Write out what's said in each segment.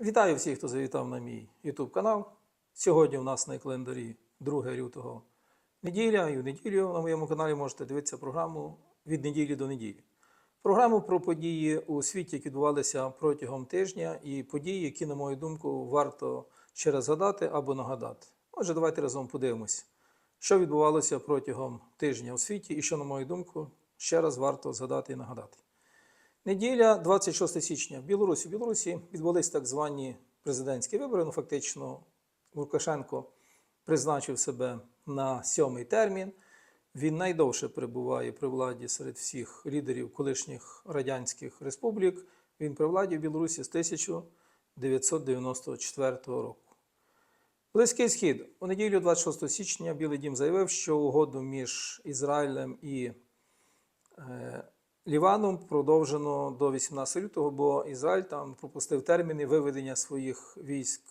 Вітаю всіх, хто завітав на мій YouTube канал. Сьогодні у нас на календарі 2 лютого неділя, і в неділю на моєму каналі можете дивитися програму від неділі до неділі. Програму про події у світі, які відбувалися протягом тижня, і події, які, на мою думку, варто ще раз згадати або нагадати. Отже, давайте разом подивимось, що відбувалося протягом тижня у світі, і що, на мою думку, ще раз варто згадати і нагадати. Неділя, 26 січня, в Білорусі. В Білорусі відбулись так звані президентські вибори. Ну, фактично, Лукашенко призначив себе на сьомий термін. Він найдовше перебуває при владі серед всіх лідерів колишніх радянських республік. Він при владі в Білорусі з 1994 року. Близький схід. У неділю, 26 січня, Білий Дім заявив, що угоду між Ізраїлем і е, Ліваном продовжено до 18 лютого, бо Ізраїль там пропустив терміни виведення своїх військ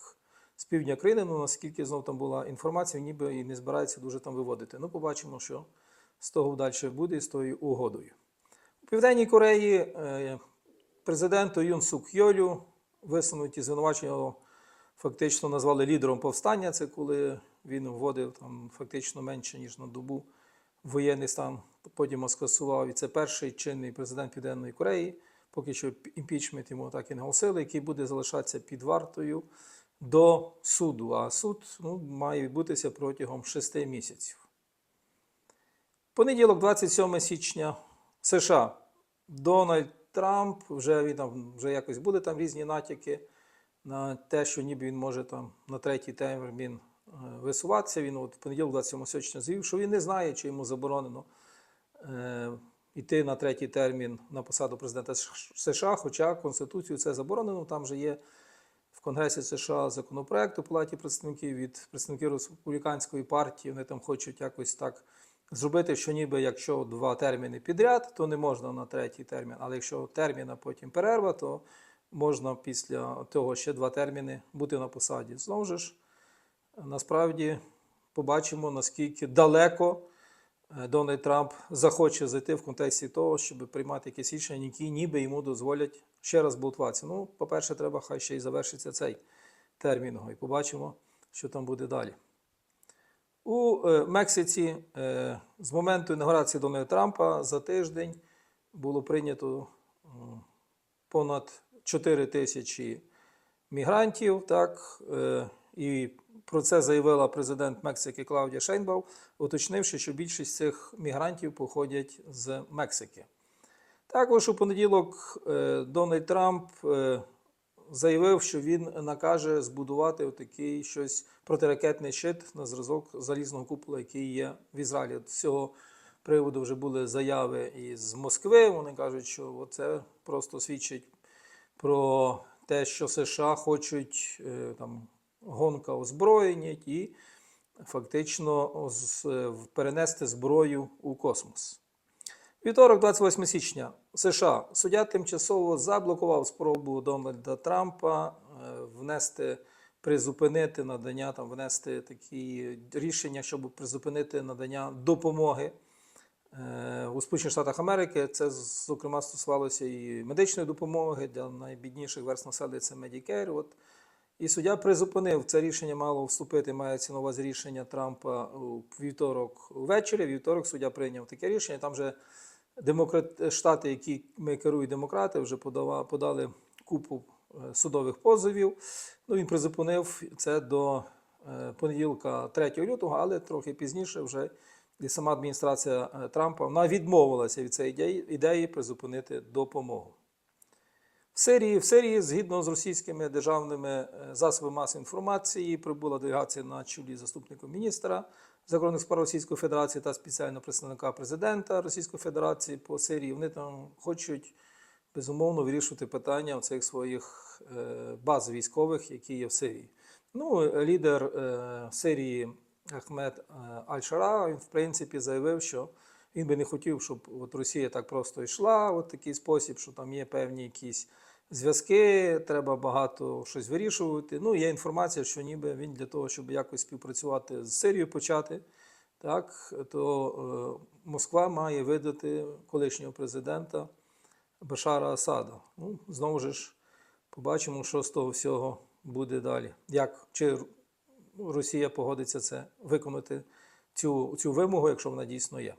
з півдня країни. Ну, наскільки знов там була інформація, ніби і не збирається дуже там виводити. Ну, побачимо, що з того далі буде і з тою угодою. У Південній Кореї е, президенту Юн Сук Йолю висунуті звинувачення фактично назвали лідером повстання. Це коли він вводив там фактично менше ніж на добу воєнний стан. Потім скасував. І це перший чинний президент Південної Кореї. Поки що імпічмент йому так і не оголосили, який буде залишатися під вартою до суду. А суд ну, має відбутися протягом шести місяців. Понеділок, 27 січня, США. Дональд Трамп вже він там вже якось буде там різні натяки на те, що ніби він може там на третій термін е, висуватися. Він от понеділок, 27 січня, заявив, що він не знає, чи йому заборонено йти на третій термін на посаду президента США, хоча Конституцію це заборонено. Там же є в Конгресі США законопроект у Палаті представників від представників республіканської партії. Вони там хочуть якось так зробити, що ніби якщо два терміни підряд, то не можна на третій термін. Але якщо термін, а потім перерва, то можна після того ще два терміни бути на посаді. Знову ж, насправді побачимо, наскільки далеко е, Дональд Трамп захоче зайти в контексті того, щоб приймати якісь рішення, які ніби йому дозволять ще раз балотуватися. Ну, по-перше, треба хай ще й завершиться цей термін, і побачимо, що там буде далі. У е, Мексиці е, з моменту інаугурації Дональда Трампа за тиждень було прийнято е, понад 4 тисячі мігрантів. Так, е, і про це заявила президент Мексики Клаудія Шейнбау, уточнивши, що більшість цих мігрантів походять з Мексики. Також у понеділок е, Дональд Трамп е, заявив, що він накаже збудувати такий щось протиракетний щит на зразок залізного купола, який є в Ізраїлі. З цього приводу вже були заяви із Москви. Вони кажуть, що це просто свідчить про те, що США хочуть е, там гонка озброєння і фактично е, перенести зброю у космос. Вівторок, 28 січня, США. Суддя тимчасово заблокував спробу Дональда Трампа е, внести, призупинити надання, там, внести такі рішення, щоб призупинити надання допомоги е, у Сполучених Штатах Америки. Це, зокрема, стосувалося і медичної допомоги для найбідніших верст населення це Medicare. От. І суддя призупинив це рішення, мало вступити, мається на увазі рішення Трампа у вівторок ввечері. Вівторок суддя прийняв таке рішення. Там вже демократ, штати, якими керують демократи, вже подава, подали купу е, судових позовів. Ну, він призупинив це до е, понеділка 3 лютого, але трохи пізніше вже і сама адміністрація е, Трампа вона відмовилася від цієї ідеї, ідеї призупинити допомогу. В Сирії, в Сирії, згідно з російськими державними е, засобами масової інформації, прибула делегація на чолі заступником міністра закордонних справ Російської Федерації та спеціального представника президента Російської Федерації по Сирії. Вони там хочуть безумовно вирішувати питання цих своїх е, баз військових, які є в Сирії. Ну, лідер е, Сирії Ахмед Аль-Шара, він в принципі заявив, що він би не хотів, щоб от Росія так просто йшла, от такий спосіб, що там є певні якісь зв'язки, треба багато щось вирішувати. Ну, є інформація, що ніби він для того, щоб якось співпрацювати з Сирією почати, так, то е, Москва має видати колишнього президента Башара Асада. Ну, знову ж, Побачимо, що з того всього буде далі. Як чи Росія погодиться це виконати цю, цю вимогу, якщо вона дійсно є.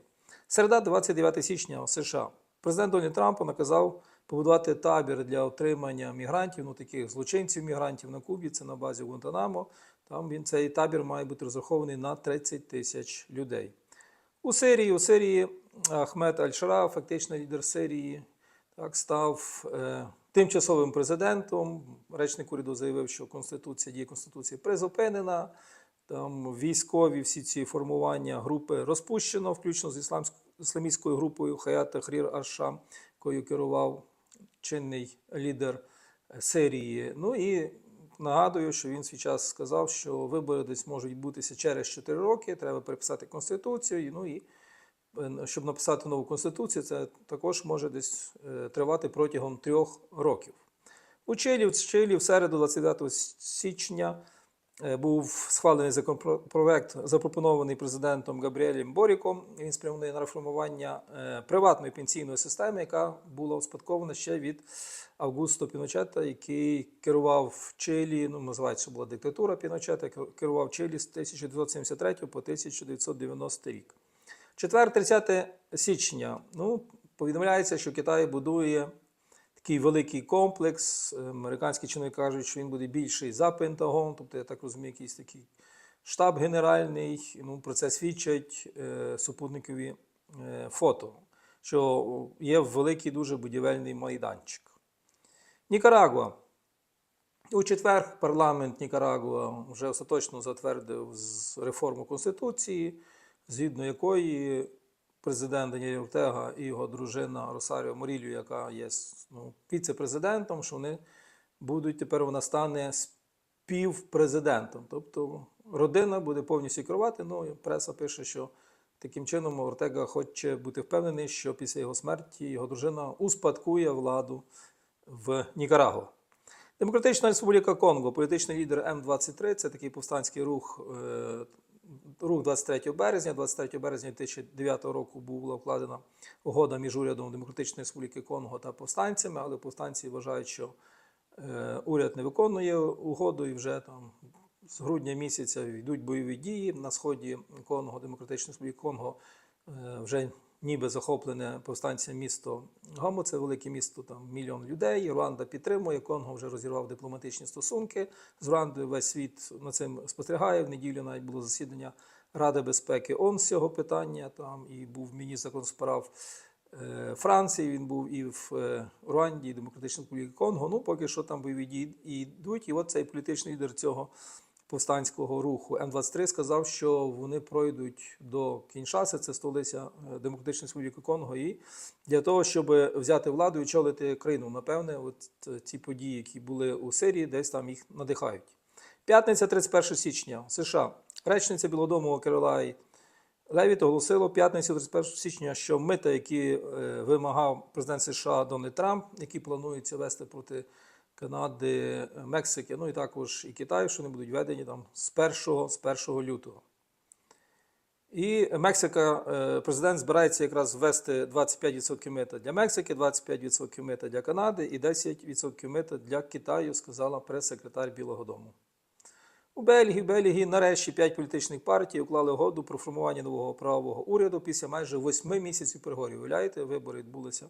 Середа, 29 січня, США. Президент Дональд Трамп наказав побудувати табір для отримання мігрантів, ну таких злочинців мігрантів на Кубі. Це на базі Гуантанамо. Там він цей табір має бути розрахований на 30 тисяч людей. У Сирії, у Сирії Ахмед Аль-Шара, фактично лідер Сирії, так, став е, тимчасовим президентом. Речник уряду заявив, що Конституція дія Конституції призупинена. Там військові всі ці формування групи розпущено, включно з ісламськ- ісламістською групою Хаят Тахрір Аш-Шам, якою керував чинний лідер е, Сирії. Ну і нагадую, що він свій час сказав, що вибори десь можуть бутися через 4 роки. Треба переписати конституцію. Ну і е, щоб написати нову конституцію, це також може десь е, тривати протягом трьох років. У Чилі, в Чилі в середу, 29 січня, був схвалений законопроект, запропонований президентом Габріелем Боріком. Він спрямований на реформування е, приватної пенсійної системи, яка була успадкована ще від Августо Піночета, який керував Чилі. Ну, називається, була диктатура Піночета, керував Чилі з 1973 по 1990 рік. Четвер, 30 січня. Ну, повідомляється, що Китай будує такий великий комплекс. Американські чиновники кажуть, що він буде більший за Пентагон, тобто, я так розумію, якийсь такий штаб генеральний. Ну, про це свідчать е, супутникові е, фото, що є великий дуже будівельний майданчик. Нікарагуа. У четвер парламент Нікарагуа вже остаточно затвердив реформу Конституції, згідно якої президент Даніель Ортега і його дружина Росаріо Морілю, яка є ну, віце-президентом, що вони будуть тепер вона стане співпрезидентом. Тобто родина буде повністю керувати. Ну і преса пише, що таким чином Ортега хоче бути впевнений, що після його смерті його дружина успадкує владу в Нікарагуа. Демократична Республіка Конго, політичний лідер М23, це такий повстанський рух, е, рух 23 березня. 23 березня 2009 року була вкладена угода між урядом Демократичної Республіки Конго та повстанцями, але повстанці вважають, що е, уряд не виконує угоду і вже там з грудня місяця йдуть бойові дії на сході Конго, Демократичної Республіки Конго е, вже ніби захоплене повстанцям місто Гомо, це велике місто, там мільйон людей. Руанда підтримує. Конго вже розірвав дипломатичні стосунки з Руандою. Весь світ на цим спостерігає. В неділю навіть було засідання Ради безпеки ООН з цього питання. Там і був міністр закордонних справ е, Франції. Він був і в е, Руанді, і Демократичній Республіці Конго. Ну поки що там бойові дії йдуть. І от цей політичний лідер цього повстанського руху М23 сказав, що вони пройдуть до Кіншаси, це столиця е, Демократичної Республіки Конго, і для того, щоб взяти владу і очолити країну. Напевне, от е, ці події, які були у Сирії, десь там їх надихають. П'ятниця, 31 січня, США. Речниця Білодому Керолай Левіт оголосило п'ятницю 31 січня, що мита, які е, вимагав президент США Дональд Трамп, які планується вести проти Канади, Мексики, ну і також і Китаю, що вони будуть введені там з 1, з 1 лютого. І Мексика, е, президент збирається якраз ввести 25% мита для Мексики, 25% мита для Канади і 10% мита для Китаю, сказала прес-секретар Білого Дому. У Бельгії, Бельгії нарешті п'ять політичних партій уклали угоду про формування нового правового уряду після майже восьми місяців переговорів. Уявляєте, вибори відбулися.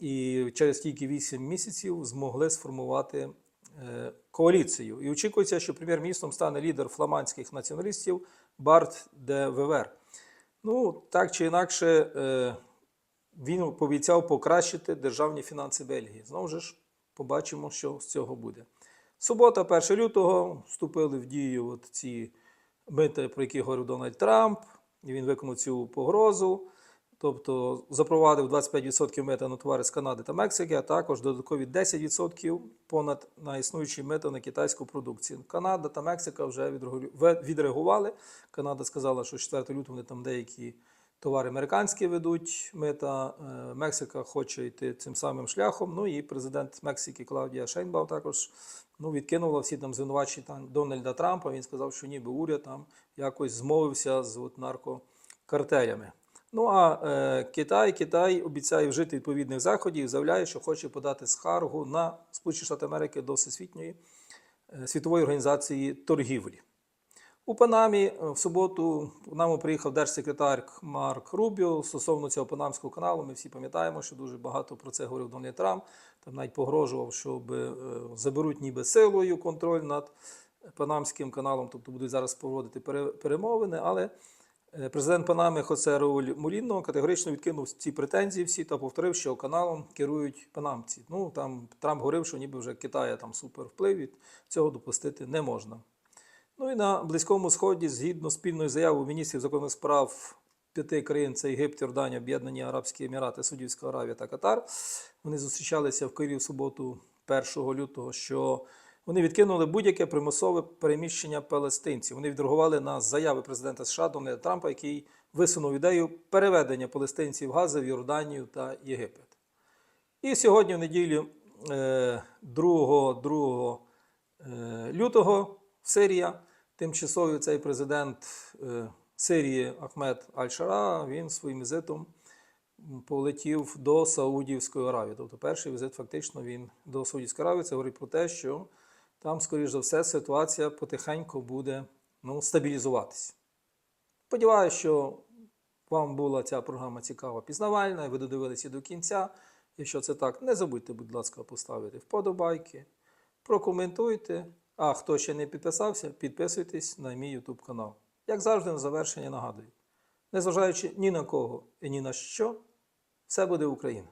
І через тільки вісім місяців змогли сформувати е, коаліцію. І очікується, що прем'єр-міністром стане лідер фламандських націоналістів Барт де Вевер. Ну, так чи інакше, е, він пообіцяв покращити державні фінанси Бельгії. Знову ж побачимо, що з цього буде. Субота, 1 лютого, вступили в дію от ці мити, про які говорив Дональд Трамп, і він виконав цю погрозу. Тобто запровадив 25% мита на товари з Канади та Мексики, а також додаткові 10% понад на існуючі мита на китайську продукцію. Канада та Мексика вже відреагували. Канада сказала, що з 4 лютого вони там деякі товари американські ведуть мита. Е, Мексика хоче йти цим самим шляхом. Ну і президент Мексики Клаудія Шейнбау також ну, відкинула всі там звинувачення там, Дональда Трампа. Він сказав, що ніби уряд там якось змовився з от, наркокартелями. Ну а е, Китай, Китай обіцяє вжити відповідних заходів заявляє, що хоче подати скаргу на Сполучені Штати Америки до Всесвітньої е, світової організації торгівлі. У Панамі е, в суботу Панаму приїхав держсекретар Марк Рубіо стосовно цього панамського каналу. Ми всі пам'ятаємо, що дуже багато про це говорив Дональд Трамп. Там навіть погрожував, щоб е, заберуть ніби силою контроль над Панамським каналом, тобто будуть зараз проводити пере- перемовини. Але президент Панами Хосе Рауль Муліно категорично відкинув ці претензії всі та повторив, що каналом керують панамці. Ну там Трамп говорив, що ніби вже Китая там супервплив, і цього допустити не можна. Ну і на Близькому Сході, згідно спільної заяви міністрів законних справ п'яти країн це Єгипет, Йорданія, Об'єднані Арабські Емірати, Судівська Аравія та Катар. Вони зустрічалися в Києві в суботу 1 лютого, що вони відкинули будь-яке примусове переміщення палестинців. Вони відреагували на заяви президента США Дональда Трампа, який висунув ідею переведення палестинців Гази в Йорданію та Єгипет. І сьогодні, в неділю, е, 2, 2 е, лютого, Сирія, тимчасовий цей президент е, Сирії Ахмед Аль-Шара, він своїм візитом полетів до Саудівської Аравії. Тобто перший візит фактично він до Саудівської Аравії. Це говорить про те, що там, скоріш за все, ситуація потихеньку буде ну, стабілізуватися. Сподіваюся, що вам була ця програма цікава, пізнавальна, і ви додивилися до кінця. Якщо це так, не забудьте, будь ласка, поставити вподобайки, прокоментуйте. А хто ще не підписався, підписуйтесь на мій YouTube канал. Як завжди, на завершення нагадую. Незважаючи ні на кого і ні на що, все буде Україна.